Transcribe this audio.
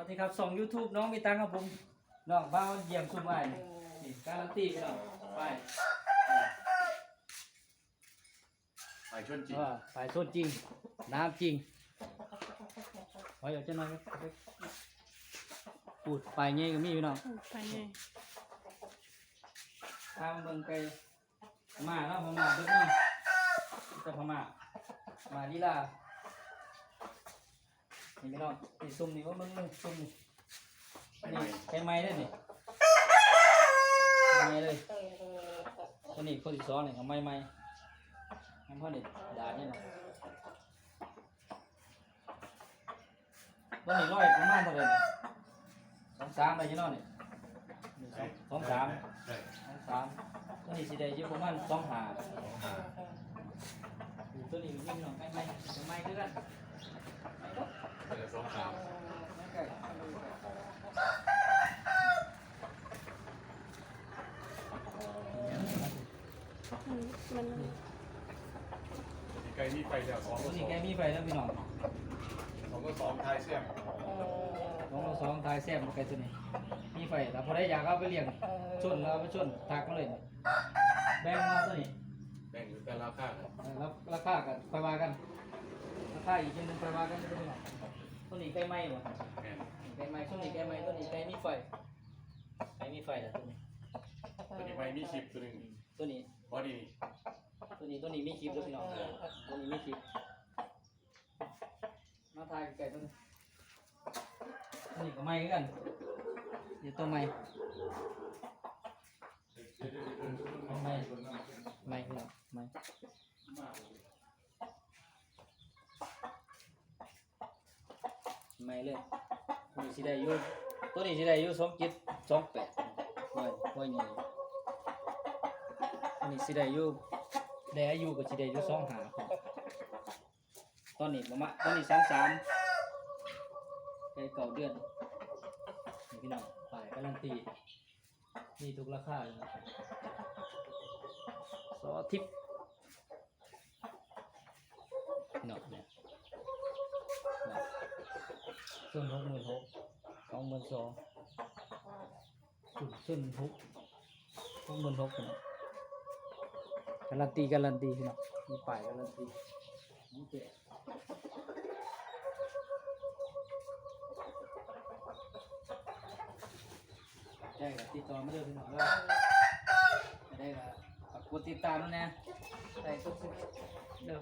วัสดีครับส่อง YouTube น้องมีตังค์ครับผมน้องบ้าวเยี่ยมซุ่มไอ้นี่นี่การันตีพี่น้องไปไปชวนจริงว่าไปสดจริง น้ำจริงไว้เดี๋ยวจะน้อยไหมพูดไปเงี้ยก็มีพี่น้องไปไงทางเบิ่งไปพม่าเนาะพม่าเบิ่งเนาะจะพม่ามาลีลา นี่พี่น้องนี่ซุ่มนี่ว่ามึงมึงซุ่มนี่นี่ใช้ไม้ได้นี่ไม้เลยตัวนี้คนที่สองนี่เอาไม้ไม้น้ำพ่อนี่ด่านี่นะตัวนี้ร้อยประมาณเท่าไหร่นี่สองสามอะไรยี่น้องนี่นี่สองสองสามใช่สองสามตัวนี้สิได้อยู่ประมาณสองหาอ่าตัวนี้วิ่งหน่อยไม่ไม่จะไม่คือกันไม่ก็ เดือนสองสามมันที่ไกลนี่ไปแล้วสองตัก็วสนี้องแกมีไฟแล้วพี่น้องสองก็สองทายเสียมสองสองทายแซ่บมันไกลตัวนี้มีไฟแต่พอได้ยากเอาไปเลี้ยงชนแล้วเอาไปชนทักมาเลยแบ่งมาตัวนี้แบ่งอยู่แต่ละข้างเออแล้วราคากันไปว่ากันราคาอีกทีนึงไปว่ากันตัวนี้ ตัวนี้ใกล้ไหมหมดแม่นใกล้ไหมตัวนี้ใกล้ไหมตัวนี้ใกล้มีไฟใกล้มีไฟแล้วตัวนี้ตัวนี้ไม่มีคลิปตัวหนึงตัวนี้ บอดี้ตัวนี้ตัวนี้มีคลิปด้วยพี่น้องตัวนี้มีคลิปมาถ่ายไก่ตัวนี้ตัวนี้ก็ไม่คือกันเดี๋ยวตัวไม่ไม่ไม่พี่น้องไม่ ไม่เลยตัวนี้สิได้อยู่ตัวนี้สิได้อยู่สองเจ็ดสองแปดไว้ไว้นี่ตัวนี้สิได้อยู่ได้อายุก็สิได้อยู่สองหาตอนนี้ประมาณตอนนี้สามสามใกล้เก่าเดือนนี่พี่น้องฝ่ายการันตีมีทุกราคาเลยนะซอทิปเนาะเนี่ยเนาะ ส่วนหกหมื่นหกสองหมื่นสองส่วนหกหกหมื่นหกนะการันตีการันตีน้องมีฝ่ายการันตีโอเคได้กับติดต่อไมาเด้พี่น้องแล้วได้กับกดติดตามนะได้ทุกสิ่งเด้อ